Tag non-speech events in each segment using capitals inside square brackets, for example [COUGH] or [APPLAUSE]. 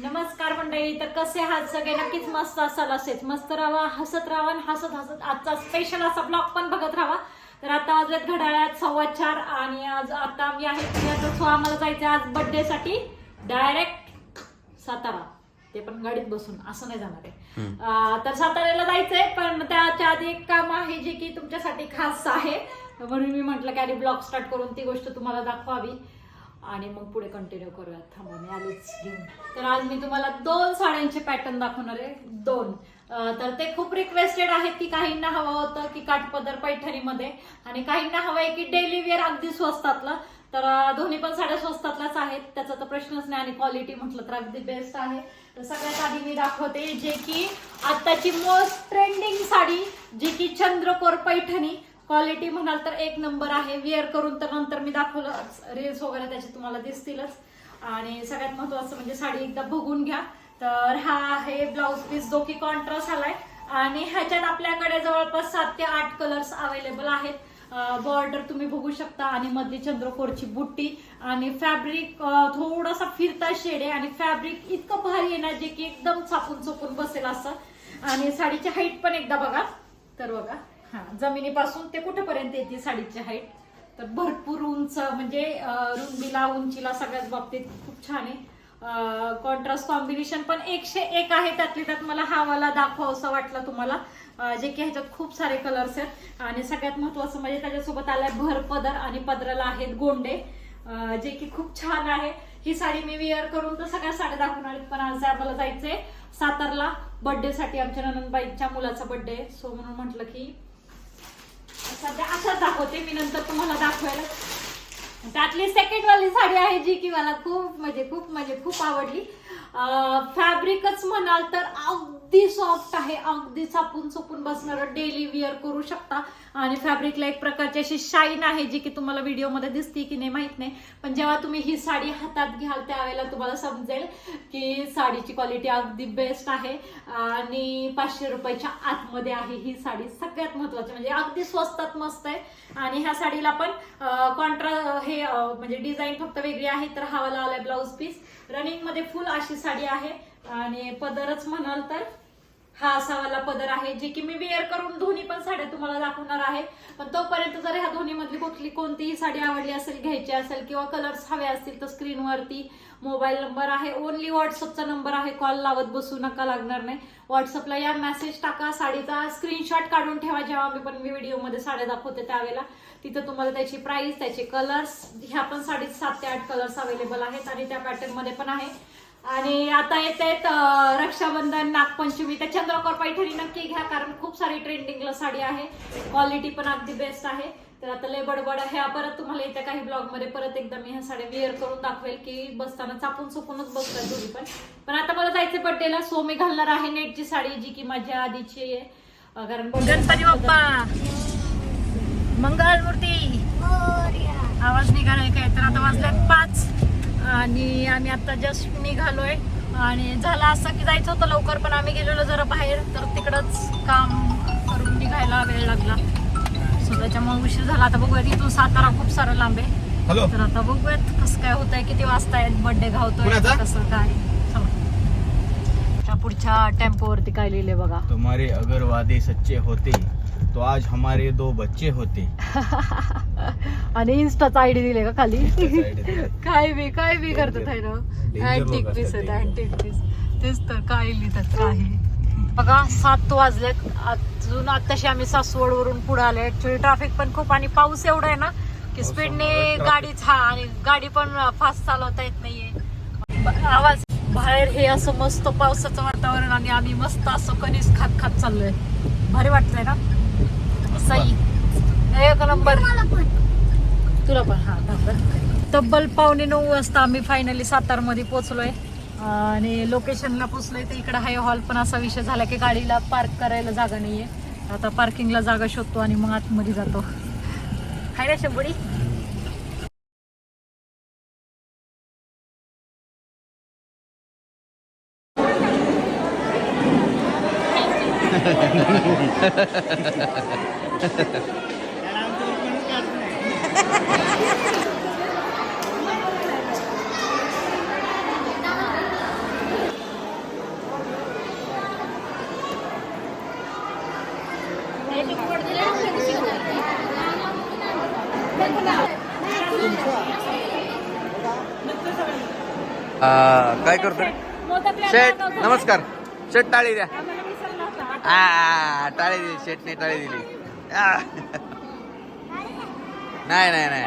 नमस्कार मंडळी तर कसे आहात सगळे? नक्कीच मस्त असाल असेच. मस्त राहा हसत राहा आणि हसत हसत आजचा स्पेशल असा ब्लॉग पण बघत राहा. तर आता वाजलेत घड्याळ्यात सव्वा चार आणि आज आता आम्ही आहे सो आम्हाला जायचं आज बर्थडे साठी डायरेक्ट सातारा. ते पण गाडीत बसून असं नाही जाणार आहे. तर साताऱ्याला जायचंय पण त्याच्या आधी एक काम आहे जे की तुमच्यासाठी खास आहे. म्हणून मी म्हटलं की आधी ब्लॉग स्टार्ट करून ती गोष्ट तुम्हाला दाखवावी. आणि मग पुढे कंटिन्यू करूयात. थांबा मी आलेच घेऊन. तर आज मी तुम्हाला दोन साड्यांचे पॅटर्न दाखवणार आहे. दोन. तर ते खूप रिक्वेस्टेड आहेत की काहींना हवं होतं की काठपदर पैठणीमध्ये. आणि काहींना हवं आहे की डेली वेअर अगदी स्वस्तातलं. तर दोन्ही पण साड्या स्वस्तातल्याच आहेत. त्याचा तर प्रश्नच नाही आणि क्वालिटी म्हटलं तर अगदी बेस्ट आहे. तर सगळ्यात आधी मी दाखवते जे की आत्ताची मोस्ट ट्रेंडिंग साडी जी की चंद्रकोर पैठणी. क्वालिटी म्हणाल तर एक नंबर आहे. वेअर करून तर नंतर मी दाखवलं. रील्स वगैरे त्याचे तुम्हाला दिसतीलच. आणि सगळ्यात महत्वाचं म्हणजे साडी एकदा बघून घ्या. तर हा आहे ब्लाऊज पीस जो की कॉन्ट्रास्ट आलाय. आणि ह्याच्यात आपल्याकडे जवळपास सात ते आठ कलर्स अवेलेबल आहेत. बॉर्डर तुम्ही बघू शकता. आणि मधली चंद्रकोरची बुट्टी. आणि फॅब्रिक थोडासा फिरता शेड आहे. आणि फॅब्रिक इतकं भारी आहे ना जे की एकदम चापून चोपून बसेल असं. आणि साडीची हाईट पण एकदा बघा. तर बघा. हा जमिनीपासून ते कुठेपर्यंत येते साडीची हाईट तर भरपूर उंच म्हणजे रुंदीला उंचीला सगळ्याच बाबतीत खूप छान आहे. कॉन्ट्रास्ट कॉम्बिनेशन पण एकशे एक आहे त्यातली त्यात मला हा वाला दाखवा असं वाटलं तुम्हाला. जे की ह्याच्यात खूप सारे कलर्स आहेत. आणि सगळ्यात महत्वाचं म्हणजे त्याच्यासोबत आलाय भर पदर आणि पदराला आहेत गोंडे. जे की खूप छान आहे. ही साडी मी वेअर करून तर सगळ्या साड्या दाखवणार आहेत पण आज आम्हाला जायचंय सातारला. बर्थडे साठी आमच्या ननंदबाईच्या मुलाचा बर्थडे सो म्हणून म्हटलं की सध्या असंच दाखवते मी नंतर तुम्हाला दाखवायला. त्यातली सेकंड वाली साडी आहे जी की मला खूप म्हणजे खूप म्हणजे खूप आवडली. फॅब्रिकच म्हणाल तर अगदी सॉफ्ट आहे. अगदी चापून चोपून बसणार डेली वेअर करू शकता. आणि फॅब्रिकला एक प्रकारची अशी शाईन आहे जी की तुम्हाला व्हिडिओमध्ये दिसते की नाही माहीत नाही. पण जेव्हा तुम्ही ही साडी हातात घ्याल त्यावेळेला तुम्हाला समजेल की साडीची क्वालिटी अगदी बेस्ट आहे. आणि पाचशे रुपयाच्या आतमध्ये आहे ही साडी. सगळ्यात महत्वाची म्हणजे अगदी स्वस्तात मस्त आहे. आणि ह्या साडीला पण कॉन्ट्रा हे म्हणजे डिझाईन फक्त वेगळी आहे तर हा वाला आलाय ब्लाऊज पीस रनिंगमध्ये फुल अशी साडी आहे. आणि पदरच म्हणाल तर हा असा वाला पदर आहे जे की मी वेअर करून दोन्ही पण साड्या तुम्हाला दाखवणार आहे. पण तोपर्यंत जर ह्या दोन्ही मधली कुठली कोणतीही साडी आवडली असेल घ्यायची असेल किंवा कलर्स हवे असतील तर स्क्रीनवरती मोबाईल नंबर आहे. ओनली व्हॉट्सअपचा नंबर आहे. कॉल लावत बसू नका लागणार नाही. व्हॉट्सअपला या मेसेज टाका साडीचा स्क्रीनशॉट काढून ठेवा. जेव्हा मी पण मी व्हिडिओमध्ये साड्या दाखवते त्यावेळेला तिथं तुम्हाला त्याची प्राइस त्याचे कलर्स ह्या पण साडीत सात ते आठ कलर्स अवेलेबल आहेत आणि त्या पॅटर्नमध्ये पण आहे. आणि आता येत आहेत रक्षाबंधन नागपंचमी. त्या चंद्रकोर पैठणी नक्की घ्या कारण खूप सारी ट्रेंडिंगला साडी आहे. क्वालिटी पण अगदी बेस्ट आहे. तर आता लय बडबड ह्या परत तुम्हाला येत्या काही ब्लॉगमध्ये परत एकदा मी ह्या साड्या वेअर करून दाखवेल की बसताना चापून चुपूनच बसतात दोन्ही पण. पण आता मला जायचं बड्डेला सो मी घालणार आहे नेटची साडी जी की माझ्या आधीची आहे. कारण गणपती बाप्पा! मंगल मूर्ती! आवाज निघालाय काय? तर आता वाजल्यात पाच. आणि आम्ही आता जस्ट निघालोय आणि झालं असं की जायचं होतं लवकर पण आम्ही गेलेलो जरा बाहेर तर तिकडच काम करून निघायला वेळ लागला. सो त्याच्यामुळे उशीर झाला. आता बघूयात इथून सातारा खूप सारं लांब आहे. तर आता बघूयात कसं काय होत आहे किती वाजता आहेत बर्थडे घावतोय? कसं काय. पुढच्या टेम्पोवरती काय लिहिले बघा. तुम्हारे अगर वादे सच्चे होते. तो आज हमारे दो बच्चे होते आणि इन्स्टाचा आयडी दिले का खाली. [LAUGHS] काय बी काय बी करतात आहे ना? अँटिक पीस आहेत. अँटिक पीस तेच तर काय लिहितात काही बघा सात वाजलेत. अजून आताशी आम्ही सासवड वरून पुढे आले ऍक्च्युली ट्रॅफिक पण खूप आणि पाऊस एवढा आहे ना की स्पीडने. गाडीच हा आणि गाडी पण फास्ट चालवता येत नाहीये. आवाज बाहेर हे असं मस्त पावसाचं वातावरण आणि आम्ही मस्त असं कणीस खात खात चाललोय. भारी वाटतंय ना? सई. एक नंबर. तुला पण हा तब्बल पावणे नऊ वाजता आम्ही फायनली सातारमध्ये पोचलोय आणि लोकेशनला पोचलोय तर इकडं हाय हॉल पण असा विषय झाला की गाडीला पार्क करायला जागा नाहीये. आता पार्किंगला जागा शोधतो आणि मग आतमध्ये जातो. हाय ना शंभरी [LAUGHS] काय करतो शेठ नमस्कार. शेट टाळी द्या. टाळी दिली शेठने टाळी दिली. नाही नाही नाही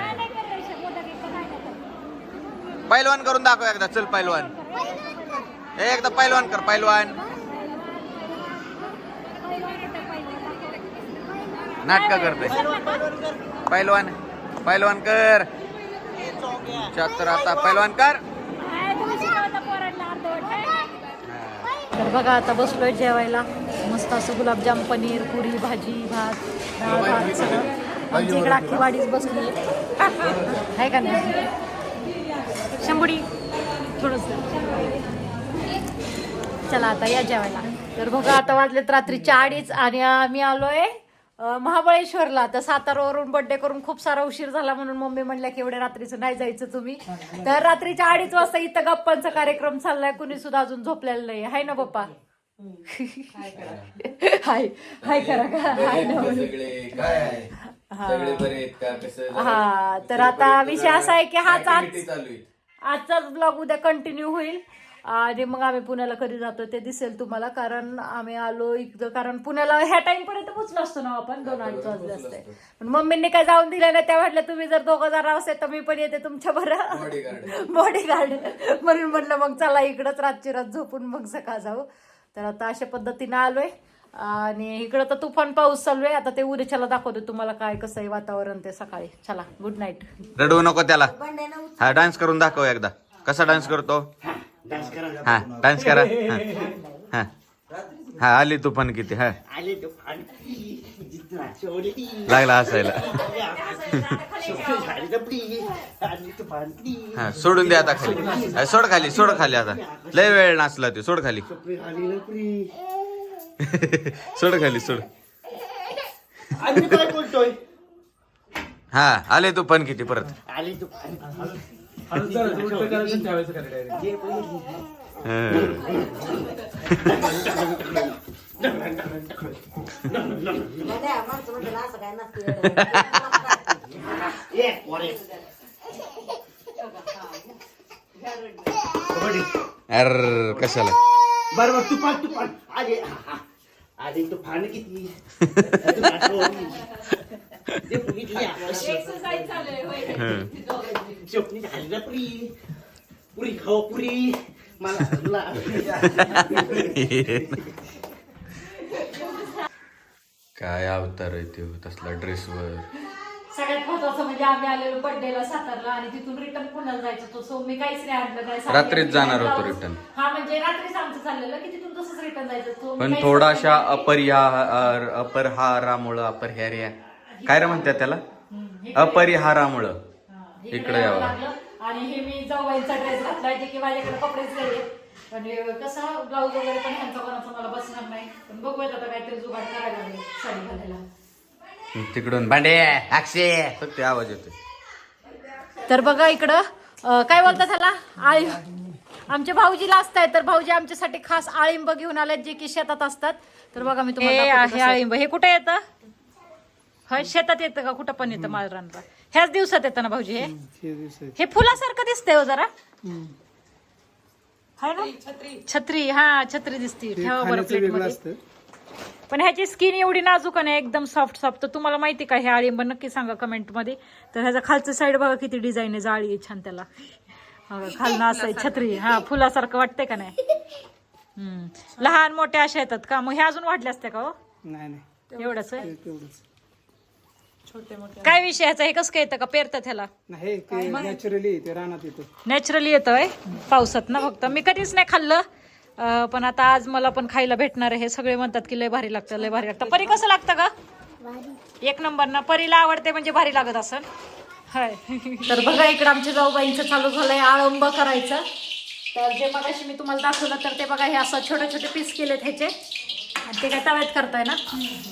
पैलवान करून दाखव एकदा चल पैलवान. हे एकदा पैलवान कर पैलवान. नाटक करते पैलवान पैलवान कर. चतर आता पैलवान कर. तर बघा आता बसलोय जेवायला. मस्त असं गुलाबजाम पनीर पुरी भाजी भात. डाळ भात सगळं आमची इकडे अख्खी वाडीच बसली. आहे का नाही? शंभुडी थोडस. चला आता या जेवायला. तर बघा आता वाजलेत रात्रीच्या अडीच आणि आम्ही आलोय महाबळेश्वरला. तर सातारावरून बर्थडे करून खूप सारा उशीर झाला म्हणून मम्मी म्हणल्या की एवढ्या रात्रीचं नाही जायचं तुम्ही. तर रात्रीच्या अडीच वाजता इथं गप्पांचा कार्यक्रम चाललाय. कुणी सुद्धा अजून झोपलेलं नाही हाय ना पप्पा? [LAUGHS] हाय हाय करा का? हाय ना. हा. तर आता विषय असा आहे की हाच आज आजचाच ब्लॉग उद्या कंटिन्यू होईल. आणि मग आम्ही पुण्याला कधी जातो ते दिसेल तुम्हाला कारण आम्ही आलो इकडं कारण पुण्याला ह्या टाइम पर्यंत पोचलो असतो ना आपण? दोन अडीच वाजले असते. पण मम्मींनी काय जाऊन दिलं नाही त्या म्हटलं तुम्ही जर दोघं जण असेल तर मी पण येते तुमच्या बरं. बॉडी गार्ड [LAUGHS] म्हणून म्हटलं मग चला इकडंच रातची रात झोपून मग सकाळ जाऊ. तर आता अशा पद्धतीनं आलोय. आणि इकडं तर तुफान पाऊस चालू आहे. आता ते उद्याच्याला दाखवतो तुम्हाला काय कसं आहे वातावरण ते सकाळी. चला गुड नाईट रडवू नको त्याला. हा डान्स करून दाखव एकदा. कसा डान्स करतो? हा डान्स करा. हा. हा. हा आली तू पण किती? हा. आले तो फांदी जितना सोडली लागला फांदी हा सोडून दे आता खाली. सोड खाली सोड खाली आता. लय वेळ नाचला ते [LAUGHS] सोड खाली. सोड खाली सोड. आम्ही काय बोलतोय? हा आले तू पण किती परत. आले तो [LAUGHS] अर कशाला बर बर आले आले तो किती तुफान सोडली. ते. स्वप्नी झाली लपडी पुरी खाऊ पुरी मला. [LAUGHS] [LAUGHS] काय अवतार आहे ते तसला ड्रेसवर सगळ्यात महत्वाचं म्हणजे आम्ही आलेलो बर्थडेला सातारला आणि तिथून रिटर्न पुण्याला जायचं होतं. सो मी काहीच नाही आणलं नाही साडी रात्रीच जाणार. होतो return. हा म्हणजे रात्रीच आमचं चाललेलं की तिथून तसंच रिटर्न जायचं. मी पण काहीच थोडाशा आणलं नाही. अपरिहार अपरहारामुळं अपरहार्या. काय रे म्हणतात त्याला? हम्म, हे- अपरिहारामुळं. हा, इकडे यावं. लागलं. आणि हे मी जाऊबाईंचा ड्रेस घातलाय जे की माझ्याकडे कपडेच नाही आणि कसं ब्लाऊज वगैरे पण ह्यांचा कोणाचा मला बसणार नाही. पण बघूयात आता काहीतरी जुगाड करायला लागेल साडी घालायला. तिकडून. भांडे अक्षय. फक्त आवाज येतोय. तर बघा इकडं अं, काय बोलतात त्याला? आळी आमचे भाऊजीला असताय तर भाऊजी आमच्यासाठी खास आळिंब घेऊन आले जे की शेतात असतात. तर बघा मी तुम्हाला दाखवते कसं. आळिंब. हे कुठे येतं? होय शेतात येतं का? कुठं पण येतं मालरानला ह्याच दिवसात येतं ना भाऊजी हे? हे फुलासारखं दिसतंय हो जरा. हाय ना? छत्री. हा छत्री दिसते. ठेवा बरं प्लेटमध्ये पण ह्याची स्किन एवढी नाजूक आहे ना, एकदम सॉफ्ट सॉफ्ट तर तुम्हाला माहिती का हे आळिंब नक्की सांगा कमेंटमध्ये. तर ह्याचा खालचं साईड बघा किती डिझाईन आहे जाळी आहे छान त्याला. बघा, खालनं असं आहे छत्री. हा फुलासारखं वाटतंय का नाही? हम्म. लहान मोठे अशा येतात का? मग हे अजून वाढले असते का हो? नाही नाही. एवढंच आहे काय विषय ह्याचा हे कसं काय येतं का? पेरतात ह्याला? नाही ते नॅचरली ते रानात येतो. नॅचरली येतोय पावसात ना फक्त. मी कधीच नाही खाल्लं. अं, पण आता आज मला पण खायला भेटणार आहे. हे सगळे म्हणतात की लय भारी लागतं लय भारी लागतं. परी कसं लागतं का एक नंबर ना. परीला आवडते म्हणजे भारी लागत असन हाय. तर बघा इकडं आमच्या जाऊबाईंचं चालू झालंय आळंब करायचं. तर जे मगाशी मी तुम्हाला दाखवलं तर ते बघा हे असं छोटे छोटे पीस केलेत ह्याचे. आणि ते काय तव्यात करताय ना?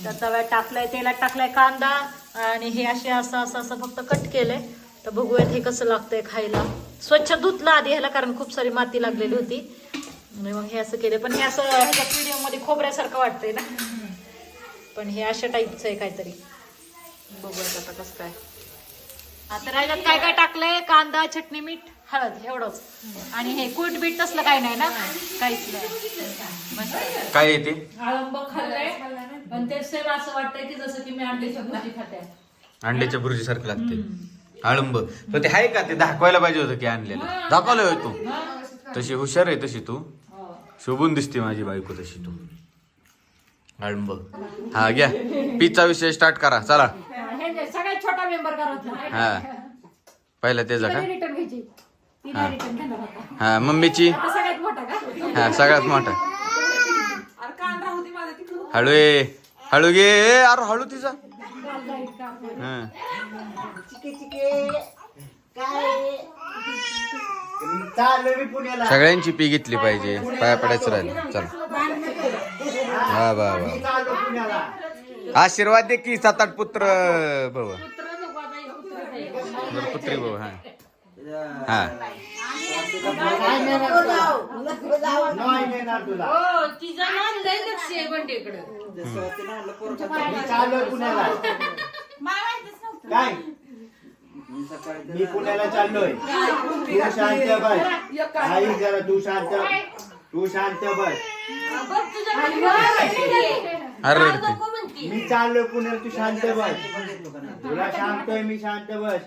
तर तव्यात टाकलाय तेलात टाकलाय कांदा आणि हे असे असं असं असं फक्त कट केलंय. तर बघूयात हे कसं लागतंय खायला. स्वच्छ धुतलं आधी ह्याला कारण खूप सारी माती लागलेली होती. मग हे असं केलं पण हे असं ह्याच्या व्हिडिओमध्ये खोबऱ्यासारखं वाटतंय ना? पण हे अशा टाईपचं आहे काहीतरी. बघूयात आता कसं काय. आता राहिल्यात काय काय टाकलंय? कांदा चटणी मीठ. हळद एवढंच. आणि हे कूट बीट तसलं काही नाही ना? काहीच नाही. काय येते आळंब खाल्लंय पण ते सेम असं वाटतंय की जसं की मी अंड्याची भुर्जी खाते. अंड्याच्या भुर्जी सारखं लागते आळंब. पण ते आहे का? ते दाखवायला पाहिजे होतं की आणलेलं. दाखवलं होय तू. तशी हुशार आहे तशी तू. शोभून दिसते माझी बायको तशी तू. आळंब. हा घ्या. पिझ्चा विषय स्टार्ट करा. चला. हे सगळ्यात छोटा मेंबर करत हा. पहिला त्याचा का? रिटर्न घ्यायची. ती हा. हा. मम्मीची? हा सगळ्यात मोठा. हळू ये. हळू घे. अरे हळू तिचा. हा. चिके चिके. काय? चाललो मी पुण्याला. सगळ्यांची पी घेतली पाहिजे. पाया पडायचं राहिलं. चला. मी चाललो पुण्याला. आशीर्वाद दे की सात आठ पुत्र भाऊ. बरं, पुत्री भाऊ हा. हा. नाही तुला. मी चाललोय पुण्याला. काय? मी पुण्याला चाललोय. तू शांत बस. आई जरा तू शांत. तू शांत बस. अरे रडते. मी चाललोय पुण्याला तू शांत बस. तुला सांगतोय मी शांत बस.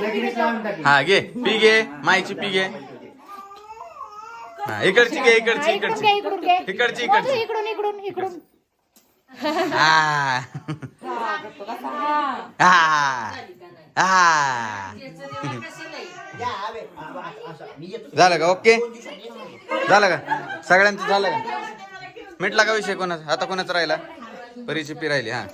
लगेच लावून टाकेन. हा घे. पी घे. मायची पी घे. हा इकडची घे इकडची इकडची. इकडून इकडची इकडची. इकडून इकडून इकडून. हा. हा. हा. झालं का? ओके? झालं का? सगळ्यांचं झालं का? मिटला का विषय कोणाचा? आता कोणाचा राहिला? परीची पी राहिली हा.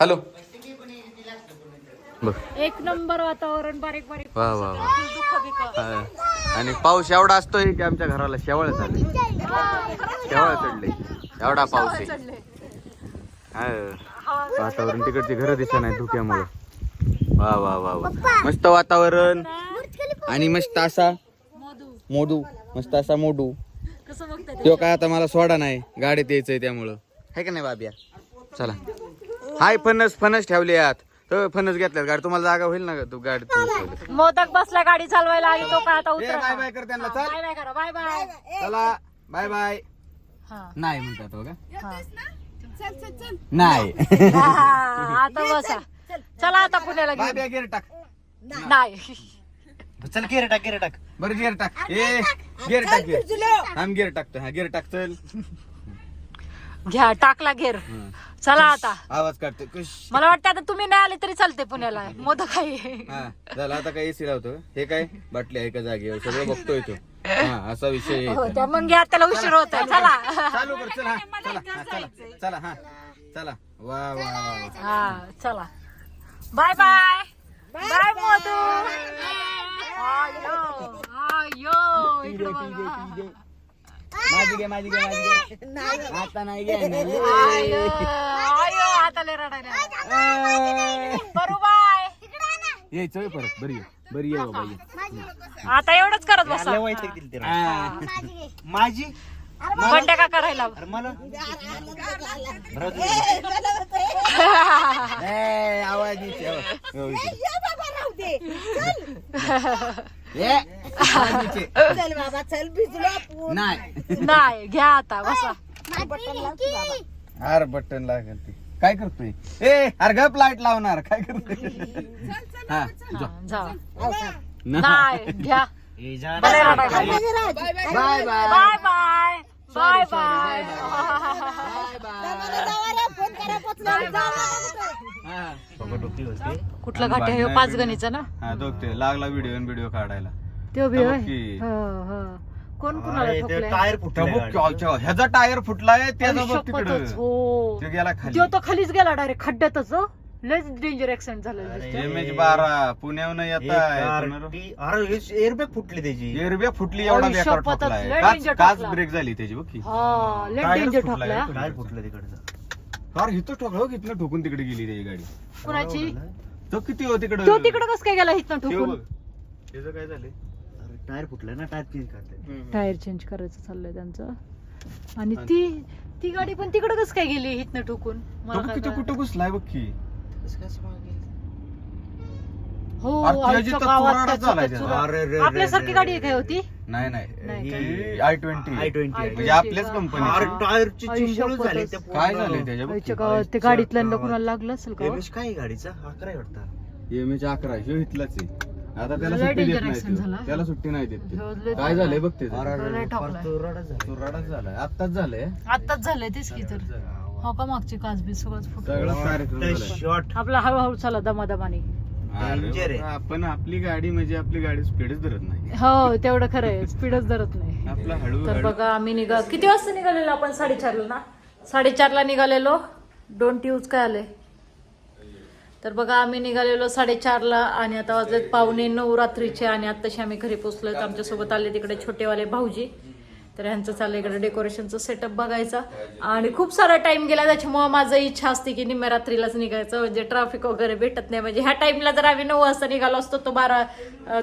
हॅलो. एक नंबर वातावरण बारीक बारीक. वा वा वा. हा. आणि पाऊस एवढा असतोय की आमच्या घराला शेवळ चालले शेवळ चढले एवढा पाऊस आहे. हा. वातावरण तिकडची घर दिसत नाही धुक्यामुळे. वा वा वा वा. मस्त वातावरण. आणि मस्त असा मोडू मस्त असा मोडू. कसं बघताय तो काय आता मला सोडा नाही गाडीत यायचंय त्यामुळं. आहे का नाही बाबिया? चला. हाय फणस फणस ठेवले आत. तर फणस घेतल्यात गाडी तुम्हाला जागा होईल ना तू गाडीत मोदक बसला गाडी चालवायला आणि तो काय आता उतर बाय बाय कर त्यांना चल. बाय बाय करा बाय बाय. चला बाय बाय. नाही म्हणतात हो का. नाही. आता बसा. चला आता पुण्याला घेऊन. टाक. नाही. चल गेरे टाक गेरे टाक. बरं गेर टाक. ए गेर टाक गेर आम गेर टाकतो हा गेर टाक चल. घ्या टाकला घेर चला आता. आवाज काढतो कुश. मला वाटतं आता तुम्ही नाही आले तरी चालते पुण्याला. मोदक आहे. हा झालं. आता काय एसी लावतो. हे काय? बाटली आहे का जागेवर सगळं बघतोय तो. हा असा विषय आहे हो. त्या मग घ्या त्याला उशीर होत चला चालू. कर. चला चला हा, चला चला हा. चला. वा वा वा वा. हा चला. Bye bye. बाय मोदू. आयो आयो इकडं माझी घे माझी घे माझी घे आता नाही घे आयो हाताले रडायला बरू बाय यायचं होय परत बरी बरी बाबा ये. आता एवढंच करत बस लय वैताग दिली त्याला. माझी बड्डे का करायला अरे मला ए, आवाज ए, आवाज येते. चल बाबा चल भिजलो आपण. नाही. नाही घ्या आता बसा. अरे बटन लागेल ते. काय करतोय? ए अरे गप लाइट लावणार. काय करतोय? हा जा. जा. ना. नाही. घ्या. ए, जा. बरे ना. रडायला bye bye. Bye bye bye bye phone करा पोचलो. हा. कुठलं घाट आहे हे? पाच गणीचं ना? हा दोघ ते. लागला व्हिडिओ व्हिडिओ काढायला. तो भी बघ होय? की. हो, हो. कोण कुणाला टायर फुटलं ह्याचा टायर फुटलाय त्याचा बघ तिकडं. शपथच, तो गेला खाली. तो तो खालीच गेला डायरेक्ट खड्ड्यातच लयच डेंजर ऍक्सिडेंट झालं दिसतंय. एम एच बारा. पुण्याहून येत अरे एअरबॅग फुटली त्याची. एरब्या फुटली एवढा अरे, बेकार शपथच, ठोकलाय लय काच danger काच ठोकला. ब्रेक झाली त्याची बघ की. हा लय डेंजर फुटलाय, ठोकला. टायर फुटलं तिकडचं. अरे इथं ठोकलं हो, इथनं ठोकून तिकडे गेली त्याची गाडी. कुणाची? तो किती हो तिकडे? तो तिकडं कस काय गेला इथनं ठोकून? त्याचं काय अरे टायर फुटलं ना टायर चेंज करते टायर चेंज करायचं चाललंय त्यांचं. आणि ती ती गाडी पण तिकडे कसं काय गेली इथनं ठोकून? मला काय किती कळलं. कुठं घुसलाय बघ की. हो गावात त्याचं. अरे रे रे आपल्यासारखी रे गाडी रे. काय होती नाही नाही? ही आय ट्वेंटी आय ट्वेंटी म्हणजे आपल्याच? कंपनी. टायरची चिंबळ. झाली त्या काय. झालंय त्याच्या बघ आईच्या की. गावात ते गाडीतल्या कुणाला लागलं असेल का? एमएच काय आहे गाडीचा अकरा आहे वाटतं एम एच अकरा ह्यो इथलाच आहे आता त्याला लय सुट्टी देत danger नाही. झाला. त्याला सुट्टी नाही देत ते. ह्यो लय काय झालंय बघ ते लय ठोकलाय. तो झाला. झालाय आत्ताच झालंय आताच झालंय तेच की तर हो का मागची काचबी सगळंच फुटलं? कार्यक्रम झालाय. आपला हळूहळू चाला दमादमाने. अरे Danger आहे. बाबा, आपण आपली गाडी म्हणजे आपली गाडी स्पीडच धरत नाही. हो तेवढं खरं आहे. स्पीडच धरत नाही. आपला हळू तर हळू. बघा आम्ही निघा किती वाजता निघालेलो आपण? साडेचारला ना? साडेचारला निघालेलो. डोंट यूज काय आले तर बघा आम्ही निघालेलो साडेचारला आणि आता वाजलेत पावणे नऊ रात्रीचे आणि आत्ताशी आम्ही घरी पोचलोय तर आमच्यासोबत आले तिकडे छोटेवाले भाऊजी. तर ह्यांचं चाललं इकडे डेकोरेशनचं सेटअप बघायचा. आणि खूप सारा टाईम गेला त्याच्यामुळे माझं इच्छा असते की निम्या रात्रीलाच निघायचं. म्हणजे ट्रॅफिक वगैरे भेटत नाही. म्हणजे ह्या टाईमला जर आम्ही नऊ वाजता निघालो असतो तो बारा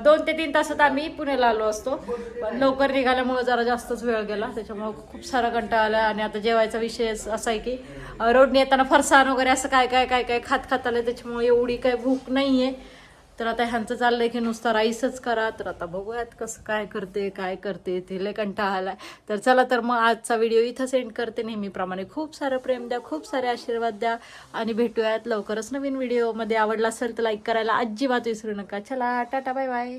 दोन ते तीन तासात आम्ही पुण्याला आलो असतो. पण लवकर निघाल्यामुळे जरा जास्तच वेळ गेला. त्याच्यामुळे खूप सारा कंटाळा आला. आणि आता जेवायचा विषय असा आहे की रोडने येताना फरसाण वगैरे असं काय काय काय काय खात खात आलं त्याच्यामुळे एवढी काय भूक नाही आहे तर आता ह्यांचं चाललंय की नुसता राईसच करा. तर आता बघूयात कसं काय करते काय करते ते लय कंटाळा आलाय. तर चला तर मग आजचा व्हिडिओ इथं सेंड करते. नेहमीप्रमाणे खूप सारं प्रेम द्या खूप सारे आशीर्वाद द्या. आणि भेटूयात लवकरच नवीन व्हिडिओमध्ये. आवडला असेल तर लाईक करायला अजिबात विसरू नका. चला टाटा बाय बाय